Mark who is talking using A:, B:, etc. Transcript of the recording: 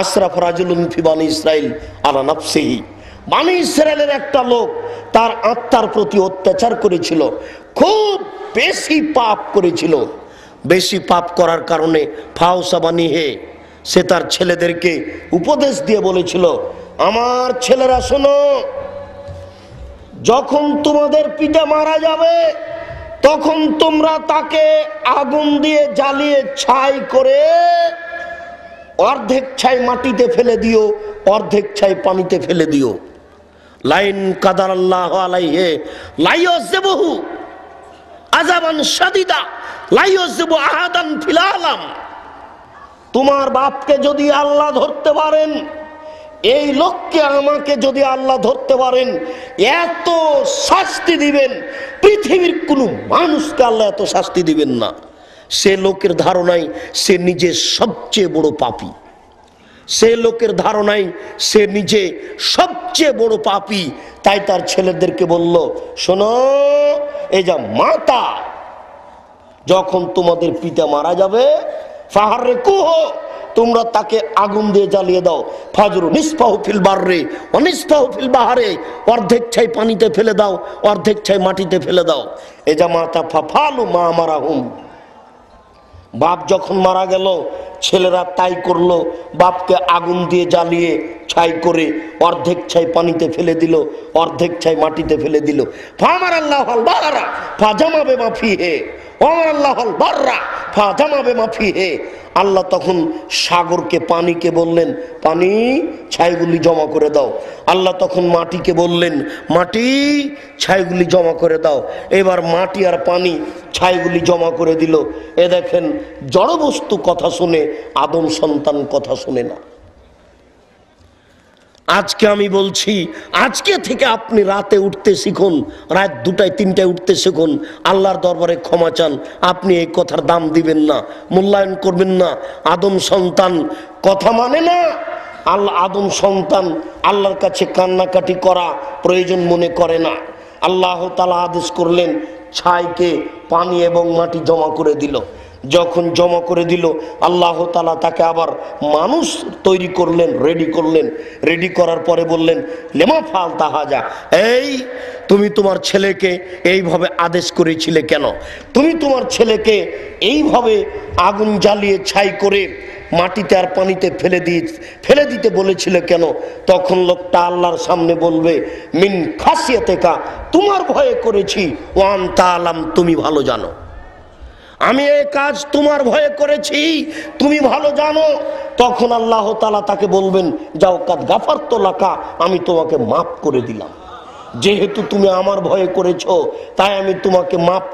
A: আশরাফ রাজুলুন ফি বানি ইসরাইল আলা নাফসিহি। বানি ইসরায়েলের একটা লোক তার আত্মার প্রতি অত্যাচার করেছিল, খুব বেশি পাপ করেছিল। বেশি পাপ করার কারণে ফাউসা বানি হে, সে তার ছেলেদেরকে উপদেশ দিয়ে বলেছিল, আমার ছেলেরা শোনো, যখন তোমাদের পিতা মারা যাবে, তখন তোমরা তাকে আগুন দিয়ে জ্বালিয়ে ছাই করে অর্ধেক ছাই মাটিতে ফেলে দিও, অর্ধেক ছাই পানিতে ফেলে দিও। লাইন কাদার আল্লাহ আজাবান সাদিদা আহাদান ফিলালাম তোমার বাপকে যদি আল্লাহ ধরতে পারেন, এই লোককে আমাকে যদি আল্লাহ ধরতে পারেন, এত শাস্তি দিবেন, পৃথিবীর কোনো মানুষকে আল্লাহ এত শাস্তি দিবেন না। সে লোকের ধারণায় সে নিজে সবচেয়ে বড় পাপী। সে লোকের ধারণায় সে নিজে সবচেয়ে বড় পাপী। তাই তার ছেলেদেরকে বলল, শোনো, এই যা মাতা, যখন তোমাদের পিতা মারা যাবে ফাহারে কুহ, তোমরা তাকে আগুন দিয়ে জ্বালিয়ে দাও। ফাজরু নিষ্পাহ ফিল বাররে অনিষ্পাহ ফিল বাহারে, অর্ধেক ছাই পানিতে ফেলে দাও, অর্ধেক ছাই মাটিতে ফেলে দাও। এ যা মাতা, ফাফালু মা মারা হুম বাপ যখন মারা গেল, ছেলেরা তাই করল, বাপকে আগুন দিয়ে জ্বালিয়ে ছাই করে অর্ধেক ছাই পানিতে ফেলে দিল, অর্ধেক ছাই মাটিতে ফেলে দিল। ফামার আল্লাহ বাহারা ফা জামাবে মাফি হে ওমর আল্লাহ বাররা ফা জামাবে মাফি হে আল্লাহ তখন সাগরকে, পানিকে বললেন, পানি ছাইগুলি জমা করে দাও। আল্লাহ তখন মাটিকে বললেন, মাটি ছাইগুলি জমা করে দাও। এবার মাটি আর পানি ছাইগুলি জমা করে দিল। এ দেখেন, জড়বস্তু কথা শুনে, আদম সন্তান কথা শুনে না। আজকে আমি বলছি, আজকে থেকে আপনি রাতে উঠতে শিখুন, রাত দুটায়, তিনটায় উঠতে শিখুন। আল্লাহর দরবারে ক্ষমা চান, আপনি এই কথার দাম দিবেন না, মূল্যায়ন করবেন না। আদম সন্তান, কথা মানে না আল্লাহ আদম সন্তান আল্লাহর কাছে কান্নাকাটি করা প্রয়োজন মনে করে না। আল্লাহ তালা আদেশ করলেন, ছাইকে পানি এবং মাটি জমা করে দিল। যখন জমা করে দিল, আল্লাহ তালা তাকে আবার মানুষ তৈরি করলেন রেডি করলেন। রেডি করার পরে বললেন, লেমা ফাল তাহাজা এই তুমি তোমার ছেলেকে এইভাবে আদেশ করেছিলে কেন? তুমি তোমার ছেলেকে এইভাবে আগুন জ্বালিয়ে ছাই করে মাটিতে আর পানিতে ফেলে দিয়ে, ফেলে দিতে বলেছিল কেন? তখন লোকটা আল্লাহর সামনে বলবে, মিন খাসিয়াতে কা তোমার ভয়ে করেছি ওয়ান তালাম তুমি ভালো জানো। আমি এই কাজ তোমার ভয়ে করেছি, তুমি ভালো জানো। তখন আল্লাহ তালা তাকে বলবেন, যাও কাজ গাফার তো লাকা, আমি তোমাকে মাফ করে দিলাম। যেহেতু তুমি আমার ভয়ে করেছ, তাই আমি তোমাকে মাফ